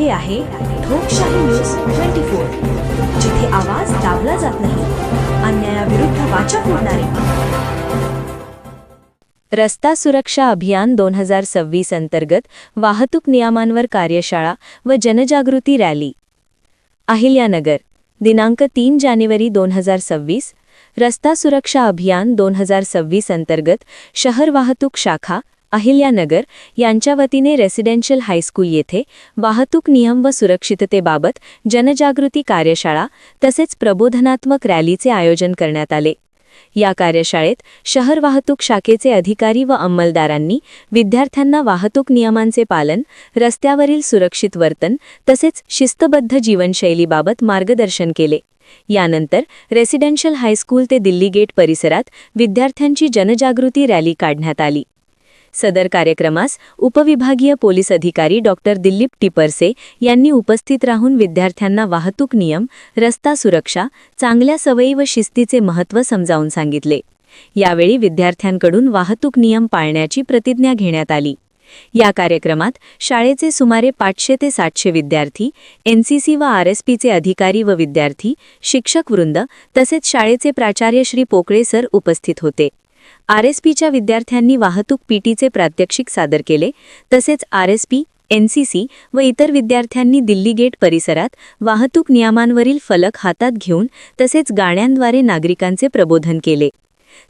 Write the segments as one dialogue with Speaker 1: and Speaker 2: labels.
Speaker 1: हे आहे लोकशाही न्यूज ट्वेंटी फोर जिथे आवाज दाबला जात नाही अन्यायाविरुद्ध वाचा फोडणारे.
Speaker 2: रस्ता सुरक्षा अभियान दोन हजार सव्वीस अंतर्गत वाहतूक नियमांवर कार्यशाळा व जनजागृती रॅली. अहिल्यानगर दिनांक तीन जानेवारी दोन हजार सव्वीस रस्ता सुरक्षा अभियान दोन हजार सव्वीस अंतर्गत शहर वाहतूक शाखा अहिल्यानगर यांच्या वतीने रेसिडेन्शियल हायस्कूल येथे वाहतूक नियम व सुरक्षिततेबाबत जनजागृती कार्यशाळा तसेच प्रबोधनात्मक रॅलीचे आयोजन करण्यात आले. या कार्यशाळेत शहर वाहतूक शाखेचे अधिकारी व अंमलदारांनी विद्यार्थ्यांना वाहतूक नियमांचे पालन रस्त्यावरील सुरक्षित वर्तन तसेच शिस्तबद्ध जीवनशैलीबाबत मार्गदर्शन केले. यानंतर रेसिडेन्शियल हायस्कूल ते दिल्ली गेट परिसरात विद्यार्थ्यांची जनजागृती रॅली काढण्यात आली. सदर कार्यक्रमास उपविभागीय पोलीस अधिकारी डॉक्टर दिलीप टिपरसे यांनी उपस्थित राहून विद्यार्थ्यांना वाहतूक नियम रस्ता सुरक्षा चांगल्या सवयी व शिस्तीचे महत्त्व समजावून सांगितले. यावेळी विद्यार्थ्यांकडून वाहतूक नियम पाळण्याची प्रतिज्ञा घेण्यात आली. या कार्यक्रमात शाळेचे सुमारे पाचशे ते सातशे विद्यार्थी एनसीसी व आरएसपीचे अधिकारी व विद्यार्थी शिक्षक वृंद तसेच शाळेचे प्राचार्य श्री पोकळे सर उपस्थित होते. आरएसपीच्या विद्यार्थ्यांनी वाहतूक पीटीचे प्रात्यक्षिक सादर केले. तसेच आरएसपी एनसीसी व इतर विद्यार्थ्यांनी दिल्ली गेट परिसरात वाहतूक नियमांवरील फलक हातात घेऊन तसेच गाण्यांद्वारे नागरिकांचे प्रबोधन केले.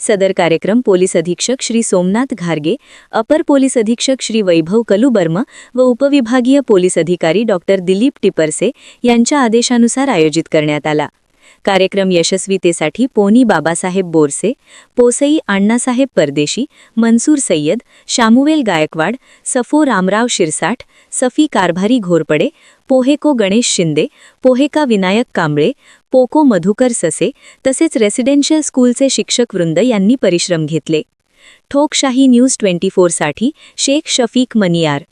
Speaker 2: सदर कार्यक्रम पोलीस अधीक्षक श्री सोमनाथ घारगे अपर पोलीस अधीक्षक श्री वैभव कलुबर्म व उपविभागीय पोलीस अधिकारी डॉक्टर दिलीप टिपरसे यांच्या आदेशानुसार आयोजित करण्यात आला. कार्यक्रम यशस्वीतेसाठी पोनी बाबासाहेब बोरसे पोसई अण्णासाहेब परदेशी मनसूर सय्यद शामुवेल गायकवाड सफो रामराव शिरसाठ सफी कारभारी घोरपडे पोहेको गणेश शिंदे पोहेका विनायक कांबळे पोको मधुकर ससे तसेच रेसिडेन्शियल स्कूलचे शिक्षक वृंद यांनी परिश्रम घेतले. ठोकशाही न्यूज ट्वेंटी फोरसाठी शेख शफीक मनियार.